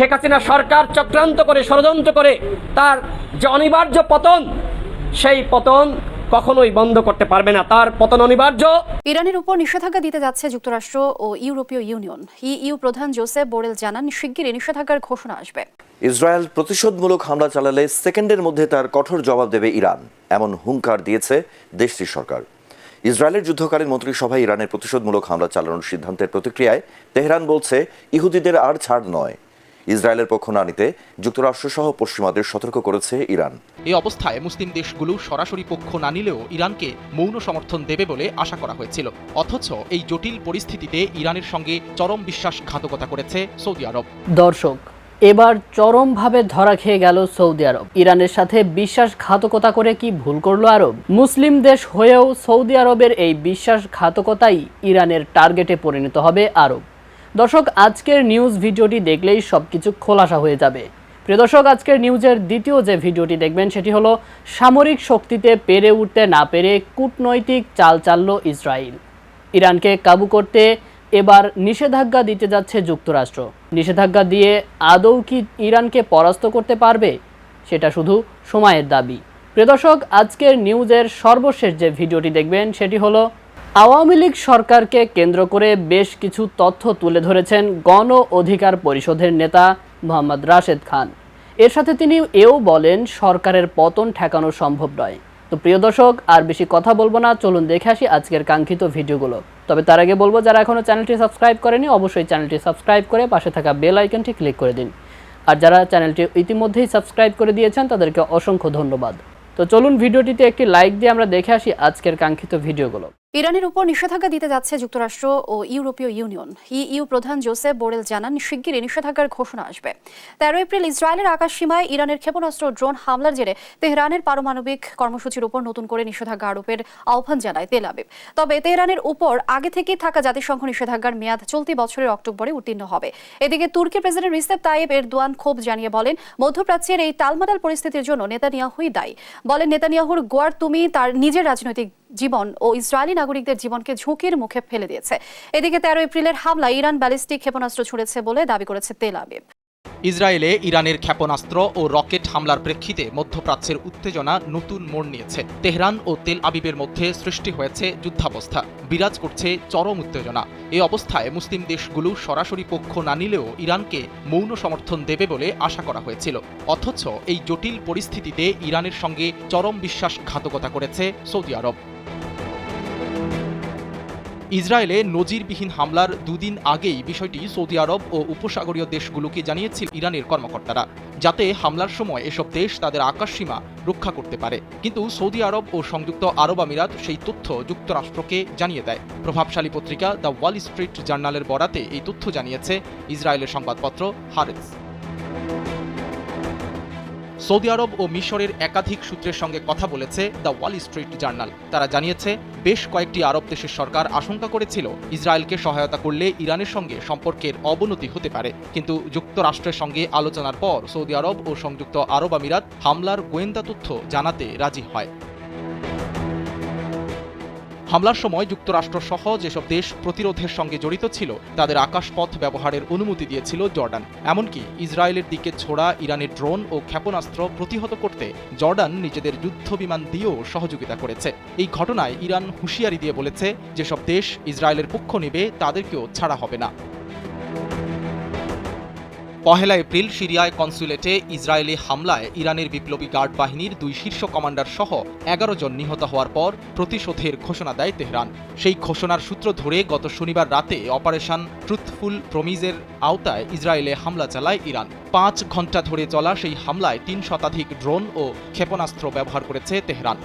শেখ হাসিনা সরকার চক্রান্ত করে ষড়যন্ত্র করে তার যে অনিবার্য পতন সেই পতন কখনোই বন্ধ করতে পারবে না। তার পতন অনিবার্য। ইরানের উপর নিষেধাজ্ঞা দিতে যাচ্ছে যুক্তরাষ্ট্র ও ইউরোপীয় ইউনিয়ন। ইইউ প্রধান জোসেফ বোরেল জানান শিগগিরই নিষেধাজ্ঞার ঘোষণা আসবে। ইসরায়েল প্রতিশোধমূলক হামলা চালালে সেকেন্ডের মধ্যে তার কঠোর জবাব দেবে ইরান। এমন হুঙ্কার দিয়েছে দেশটির সরকার। ইসরায়েলের যুদ্ধকালীন মন্ত্রিসভায় ইরানের প্রতিশোধমূলক হামলা চালানোর সিদ্ধান্তের প্রতিক্রিয়ায় তেহরান বলছে ইহুদিদের আর ছাড় নয়। ইসরায়েলের পক্ষ না নিতে যুক্তরাষ্ট্রসহ পশ্চিমাদের সতর্ক করেছে ইরান। এই অবস্থায় মুসলিম দেশগুলো সরাসরি পক্ষ না নিলেও ইরানকে মৌন সমর্থন দেবে বলে আশা করা হয়েছিল। অথচ এই জটিল পরিস্থিতিতে ইরানের সঙ্গে চরম বিশ্বাসঘাতকতা করেছে সৌদি আরব। দর্শক এবার চরমভাবে ধরা খেয়ে গেল সৌদি আরব। ইরানের সাথে বিশ্বাসঘাতকতা করে কি ভুল করল আরব? মুসলিম দেশ হয়েও সৌদি আরবের এই বিশ্বাসঘাতকতাই ইরানের টার্গেটে পরিণত হবে আরব। দর্শক, আজকের নিউজ ভিডিওটি দেখলেই সবকিছু খোলাসা হয়ে যাবে। প্রিয় দর্শক, আজকের নিউজের দ্বিতীয় যে ভিডিওটি দেখবেন, সেটি হলো সামরিক শক্তিতে পেরে উঠতে না পেরে কূটনৈতিক চাল চালল ইসরায়েল ইরানকে কাবু করতে এবার নিষেধাজ্ঞা দিতে যাচ্ছে যুক্তরাষ্ট্র। নিষেধাজ্ঞা দিয়ে আদৌ কি ইরানকে পরাস্ত করতে পারবে? সেটা শুধু সময়ের দাবি। প্রিয় দর্শক, আজকের নিউজের সর্বশেষ যে ভিডিওটি দেখবেন, সেটি হলো আওয়ামী লীগ সরকারকে কেন্দ্র করে বেশ কিছু তথ্য তুলে ধরেছেন গণ অধিকার পরিষদের নেতা মোহাম্মদ রাশেদ খান। এর সাথে তিনি এও বলেন, সরকারের পতন ঠেকানো সম্ভব নয়। তো প্রিয় দর্শক, আর বেশি কথা বলব না, চলুন দেখে আসি আজকের কাঙ্ক্ষিত ভিডিওগুলো। তবে তার আগে বলব, যারা এখনও চ্যানেলটি সাবস্ক্রাইব করেনি, অবশ্যই চ্যানেলটি সাবস্ক্রাইব করে পাশে থাকা বেল আইকনটি ক্লিক করে দিন। আর যারা চ্যানেলটি ইতিমধ্যেই সাবস্ক্রাইব করে দিয়েছেন, তাদেরকে অসংখ্য ধন্যবাদ। তো চলুন ভিডিওটিতে একটি লাইক দিয়ে আমরা দেখে আসি আজকের কাঙ্ক্ষিত ভিডিওগুলো। ইরানের উপর নিষেধাজ্ঞা দিতে যাচ্ছে যুক্তরাষ্ট্র ও ইউরোপীয় ইউনিয়ন। ইইউ প্রধান জোসেফ বোরেল জানান শিগগিরই নিষেধাজ্ঞার ঘোষণা আসবে। তেরো এপ্রিল ইসরায়েলের আকাশ সীমায় ইরানের ক্ষেপণাস্ত্র ড্রোন হামলার জেরে তেহরানের পারমাণবিক কর্মসূচির উপর নতুন করে নিষেধাজ্ঞা আরোপের আহ্বান জানায় তেল আবিব। তবে তেহরানের উপর আগে থেকেই থাকা জাতিসংঘ নিষেধাজ্ঞার মেয়াদ চলতি বছরের অক্টোবরে উত্তীর্ণ হবে। এদিকে তুর্কির প্রেসিডেন্ট রিসেপ তাইয়েব এরদোয়ান ক্ষোভ জানিয়ে বলেন, মধ্যপ্রাচ্যের এই টালমাটাল পরিস্থিতির জন্য নেতানিয়াহুই দায়ী। বলেন, নেতানিয়াহুর গোয়ার তুমি তার নিজের রাজনৈতিক জীবন ও ইসরায়েলি নাগরিকদের জীবনকে ঝুঁকির মুখে ফেলে দিয়েছে। এদিকে তেরো এপ্রিলের হামলায় ইরান ব্যালিস্টিক ক্ষেপণাস্ত্র ছুড়েছে বলে দাবি করেছে তেল আবিব। ইসরায়েলে ইরানের ক্ষেপণাস্ত্র ও রকেট হামলার প্রেক্ষিতে মধ্যপ্রাচ্যের উত্তেজনা নতুন মোড় নিয়েছে। তেহরান ও তেল আবিবের মধ্যে সৃষ্টি হয়েছে যুদ্ধাবস্থা। বিরাজ করছে চরম উত্তেজনা। এই অবস্থায় মুসলিম দেশগুলো সরাসরি পক্ষ না নিলেও ইরানকে মৌন সমর্থন দেবে বলে আশা করা হয়েছিল। অথচ এই জটিল পরিস্থিতিতে ইরানের সঙ্গে চরম বিশ্বাসঘাতকতা করেছে সৌদি আরব। ইসরায়েলে নজিরবিহীন হামলার দুদিন আগেই বিষয়টি সৌদি আরব ও উপসাগরীয় দেশগুলোকে জানিয়েছিল ইরানের কর্মকর্তারা, যাতে হামলার সময় এসব দেশ তাদের আকাশসীমা রক্ষা করতে পারে। কিন্তু সৌদি আরব ও সংযুক্ত আরব আমিরাত সেই তথ্য যুক্তরাষ্ট্রকে জানিয়ে দেয়। প্রভাবশালী পত্রিকা দ্য ওয়াল স্ট্রিট জার্নালের বরাতে এই তথ্য জানিয়েছে ইসরায়েলের সংবাদপত্র হারেস। সৌদি আরব ও মিশরের একাধিক সূত্রের সঙ্গে কথা বলেছে দ্য ওয়াল স্ট্রিট জার্নাল। তারা জানিয়েছে, বেশ কয়েকটি আরব দেশের সরকার আশঙ্কা করেছিল ইসরায়েলকে সহায়তা করলে ইরানের সঙ্গে সম্পর্কের অবনতি হতে পারে। কিন্তু যুক্তরাষ্ট্রের সঙ্গে আলোচনার পর সৌদি আরব ও সংযুক্ত আরব আমিরাত হামলার গোয়েন্দা তথ্য জানাতে রাজি হয়। হামলার সময় যুক্তরাষ্ট্রসহ যেসব দেশ প্রতিরোধের সঙ্গে জড়িত ছিল, তাদের আকাশপথ ব্যবহারের অনুমতি দিয়েছিল জর্ডান। এমনকি ইসরায়েলের দিকে ছোড়া ইরানের ড্রোন ও ক্ষেপণাস্ত্র প্রতিহত করতে জর্ডান নিজেদের যুদ্ধ বিমান দিয়েও সহযোগিতা করেছে। এই ঘটনায় ইরান হুঁশিয়ারি দিয়ে বলেছে, যেসব দেশ ইসরায়েলের পক্ষ নেবে, তাদেরকেও ছাড়া হবে না। পহেলা এপ্রিল সিরিয়ায় কনসুলেটে ইসরায়েলি হামলায় ইরানের বিপ্লবী গার্ড বাহিনীর দুই শীর্ষ কমান্ডার সহ এগারো জন নিহত হওয়ার পর প্রতিশোধের ঘোষণা দেয় তেহরান। সেই ঘোষণার সূত্র ধরে গত শনিবার রাতে অপারেশন ট্রুথফুল প্রমিজের আওতায় ইসরায়েলে হামলা চালায় ইরান। পাঁচ ঘণ্টা ধরে চলা সেই হামলায় তিন শতাধিক ড্রোন ও ক্ষেপণাস্ত্র ব্যবহার করেছে তেহরান।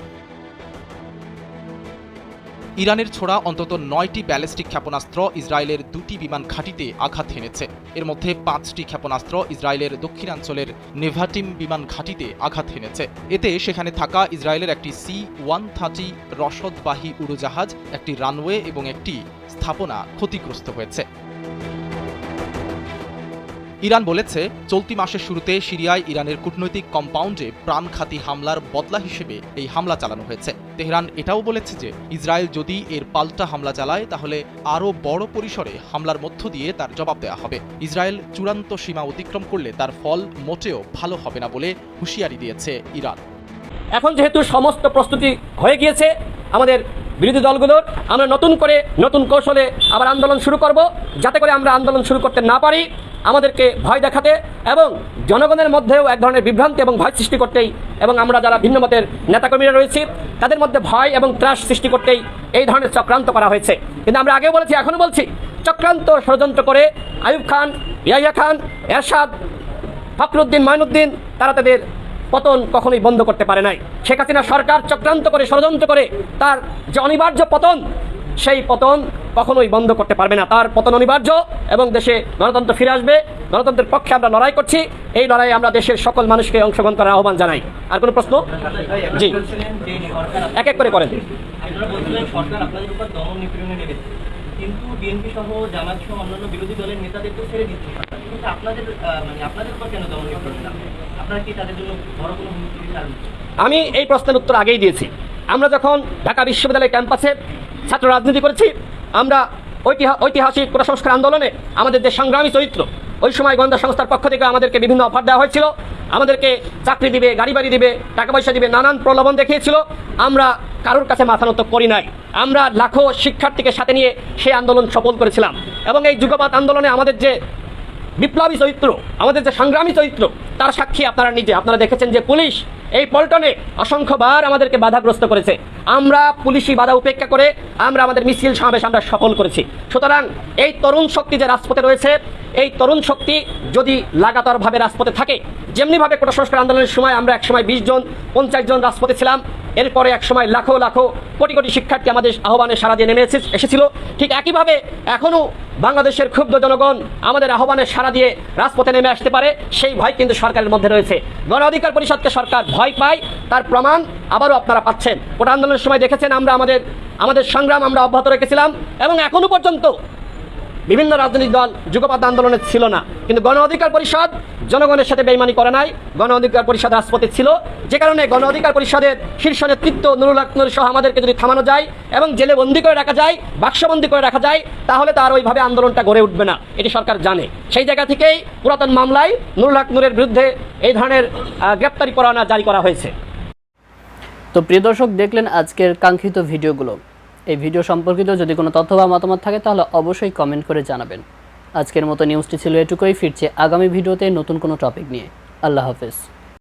ইরানের ছোড়া অন্তত নয়টি ব্যালিস্টিক ক্ষেপণাস্ত্র ইসরায়েলের দুটি বিমান ঘাঁটিতে আঘাত হেনেছে। এর মধ্যে পাঁচটি ক্ষেপণাস্ত্র ইসরায়েলের দক্ষিণাঞ্চলের নেভাটিম বিমান ঘাঁটিতে আঘাত হেনেছে। এতে সেখানে থাকা ইসরায়েলের একটি সি ওয়ান থার্টি রসদবাহী উড়োজাহাজ, একটি রানওয়ে এবং একটি স্থাপনা ক্ষতিগ্রস্ত হয়েছে। ইরান বলেছে, চলতি মাসের শুরুতে সিরিয়ায় ইরানের কূটনৈতিক কম্পাউন্ডে প্রাণঘাতী হামলার বদলা হিসেবে এই হামলা চালানো হয়েছে। তেহরান এটাও বলেছে যে, ইসরায়েল যদি এর পাল্টা হামলা চালায়, তাহলে আরও বড় পরিসরে হামলার মধ্য দিয়ে তার জবাব দেওয়া হবে। ইসরায়েল চূড়ান্ত সীমা অতিক্রম করলে তার ফল মোটেও ভালো হবে না বলে হুঁশিয়ারি দিয়েছে ইরান। এখন যেহেতু সমস্ত প্রস্তুতি হয়ে গিয়েছে আমাদের বিরোধী দলগুলোর, আমরা নতুন করে নতুন কৌশলে আবার আন্দোলন শুরু করব। যাতে করে আমরা আন্দোলন শুরু করতে না পারি আমাদেরকে ভয় দেখাতে এবং জনগণের মধ্যেও এক ধরনের বিভ্রান্তি এবং ভয় সৃষ্টি করতেই এবং আমরা যারা ভিন্ন মতের নেতাকর্মীরা রয়েছি, তাদের মধ্যে ভয় এবং ত্রাস সৃষ্টি করতেই এই ধরনের চক্রান্ত করা হয়েছে। কিন্তু আমরা আগেও বলেছি, এখনও বলছি, চক্রান্ত ষড়যন্ত্র করে আয়ুব খান ইয়াইয়া খান, এরশাদ, ফখরুদ্দিন মাইনুদ্দিন তারা তাদের পতন কখনোই বন্ধ করতে পারে নাই। শেখ হাসিনা সরকার চক্রান্ত করে, ষড়যন্ত্র করে, তার যে অনিবার্য পতন সেই পতন কখনোই বন্ধ করতে পারবে না। তার পতন অনিবার্য এবং দেশে গণতন্ত্র ফিরে আসবে। গণতন্ত্রের পক্ষে আমরা লড়াই করছি। এই লড়াইয়ে আমরা দেশের সকল মানুষকে অংশগ্রহণ করার আহ্বান জানাই। আর কোনো প্রশ্ন? জি। এক এক করে করেন। আপনারা সরকার আপনাদের উপর দমন নিপীড়নে নেবে কিন্তু বিএনপি সহ জামাত সহ অন্যান্য বিরোধী দলের নেতাদেরকে ছেড়ে দিচ্ছে কিন্তু আপনাদের মানে আপনাদের উপর কেন দমন নিপীড়ন আপনারা কি তাদের জন্য বড় কোনো হুমকির আমি এই প্রশ্নের উত্তর আগেই দিয়েছি। আমরা যখন ঢাকা বিশ্ববিদ্যালয় ক্যাম্পাসে ছাত্র রাজনীতি করেছি। আমরা ঐতিহা- ঐতিহাসিক কোটা সংস্কার আন্দোলনে আমাদের যে সংগ্রামী চরিত্র। ওই সময় গোয়েন্দা সংস্থার পক্ষ থেকে আমাদেরকে বিভিন্ন অফার দেওয়া হয়েছিল। আমাদেরকে চাকরি দিবে, গাড়ি বাড়ি দিবে, টাকা পয়সা দিবে, নানান প্রলোভন দেখিয়েছিল। আমরা কারোর কাছে মাথা নত করি নাই। আমরা লাখো শিক্ষার্থীকে সাথে নিয়ে সেই আন্দোলন সফল করেছিলাম। এবং এই যুগপাত আন্দোলনে আমাদের যে বিপ্লবী চরিত্র, আমাদের যে সংগ্রামী চরিত্র, তার সাক্ষী আপনারা নিজে। আপনারা দেখেছেন যে পুলিশ এই পল্টনে অসংখ্যবার আমাদেরকে বাধাগ্রস্ত করেছে। আমরা পুলিশি বাধা উপেক্ষা করে আমরা আমাদের মিছিল সমাবেশ আমরা সফল করেছি। সুতরাং এই তরুণ শক্তি যে রাজপথে রয়েছে, এই তরুণ শক্তি যদি লাগাতারভাবে রাজপথে থাকে, যেমনিভাবে কোটা সংস্কার আন্দোলনের সময় আমরা একসময় বিশ জন, পঞ্চাশ জন রাজপথে ছিলাম এরপরে এক সময় লাখো লাখো কোটি কোটি শিক্ষার্থী আমাদের আহ্বানে সারা দিয়ে নেমে এসে- এসেছিল। ঠিক একইভাবে এখনও বাংলাদেশের ক্ষুব্ধ জনগণ আমাদের আহ্বানে সারা দিয়ে রাজপথে নেমে আসতে পারে, সেই ভয় কিন্তু সরকারের মধ্যে রয়েছে। গণ অধিকার পরিষদকে সরকার ভয় পায়, তার প্রমাণ আবারও আপনারা পাচ্ছেন। কোটা আন্দোলনের সময় দেখেছেন আমরা আমাদের আমাদের সংগ্রাম আমরা অব্যাহত রেখেছিলাম এবং এখনও পর্যন্ত বিভিন্ন রাজনৈতিক দল যুগপাত আন্দোলনে ছিল না। কিন্তু গণ অধিকার পরিষদ জনগণের সাথে বেইমানি করে নাই। গণ অধিকার পরিষদ রাজপথে ছিল। যে কারণে গণ অধিকার পরিষদের শীর্ষ নেতৃত্ব নুরুল আকনুর সহ আমাদেরকে যদি থামানো যায় এবং জেলে বন্দি করে রাখা যায়, বাক্সবন্দি করে রাখা যায়, তাহলে তার ওইভাবে আন্দোলনটা গড়ে উঠবে না। এটি সরকার জানে। সেই জায়গা থেকেই পুরাতন মামলায় নুরুল আকনুরের বিরুদ্ধে এই ধরনের গ্রেপ্তারি পরোয়ানা জারি করা হয়েছে। তো প্রিয় দর্শক, দেখলেন আজকের কাঙ্ক্ষিত ভিডিওগুলো। এই ভিডিও সম্পর্কিত যদি কোনো তথ্য বা মতামত থাকে, তাহলে অবশ্যই কমেন্ট করে জানাবেন। আজকের মতো নিউজটি ছিল এটুকুই। ফিরছে আগামী ভিডিওতে নতুন কোনো টপিক নিয়ে। আল্লাহ হাফেজ।